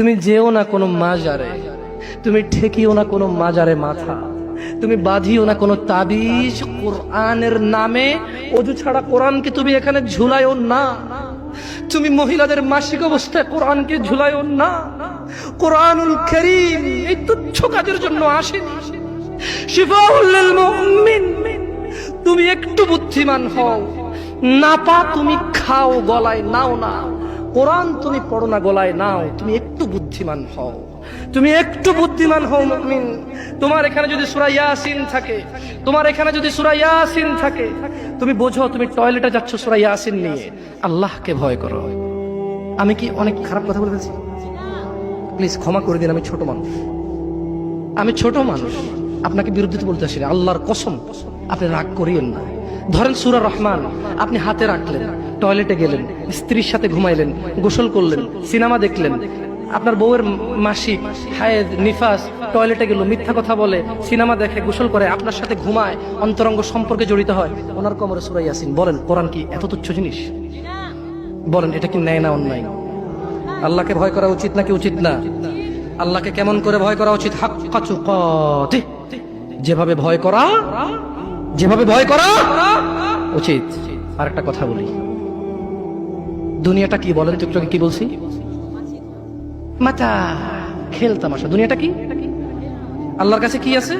তুমি যেও না কোনো মাজারে, তুমি ঠেকিও না কোনো মাজারে মাথা, তুমি বাঁধিও না কোনো তাবিজ কোরআনের নামে, অজু ছাড়া কোরআনকে তুমি এখানে ঝুলাইও না। তুমি মহিলাদের মাসিক অবস্থায় কোরআনকে ঝুলাইও না। কোরআনুল করিম এই তুচ্ছ কাজের জন্য আসেনি। তুমি একটু বুদ্ধিমান হও না পা তুমি খাও গলায় নাও না। কোরআন তুমি পড়ো না, গলায় নাও। তুমি একটু বুদ্ধিমান হও। তুমি একটু বুদ্ধিমান হও, মুমিন। তোমার এখানে যদি সূরা ইয়াসিন থাকে, তোমার এখানে যদি সূরা ইয়াসিন থাকে, তুমি বোঝো, তুমি টয়লেটে যাচ্ছ সূরা ইয়াসিন নিয়ে। আল্লাহকে ভয় করো। আমি কি অনেক খারাপ কথা বলে ফেলছি? প্লিজ ক্ষমা করে দিন, আমি ছোট মানুষ। আমি ছোট মানুষ। আপনাকে বিরুদ্ধে বলতে আসি আল্লাহর কসম, আপনি রাগ করিয়েন না। ধরেন সুরা রহমান, আপনি হাতে রাখলেন, টয়লেটে গেলেন, স্ত্রীর সাথে ঘুমাইলেন, গোসল করলেন, সিনেমা দেখলেন, আপনার বউয়ের মাসিক হায়েদ, নিফাস, টয়লেটে গেল, মিথ্যা কথা বলে, সিনেমা দেখে, গোসল করে, আপনার সাথে ঘুমায়, অন্তরঙ্গ সম্পর্কে জড়িত হয়, ওনার কোমরে সুরা ইয়াসিন। বলেন, কোরআন কি এত তুচ্ছ জিনিস? বলেন, এটা কি ন্যায় না অন্যায়? আল্লাহকে ভয় করা উচিত নাকি উচিত না? আল্লাহকে কেমন করে ভয় করা উচিত? হাক্কা যেভাবে ভয় করা যেভাবে ভয় করা, উচিত আর একটা কথা বলি। দুনিয়াটা কি বলেন আগে কি বলছি? মাতা, খেল তামাশা। দুনিয়াটা কি? আল্লাহর কাছে কি আছে?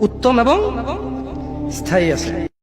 উত্তম এবং স্থায়ী আছে।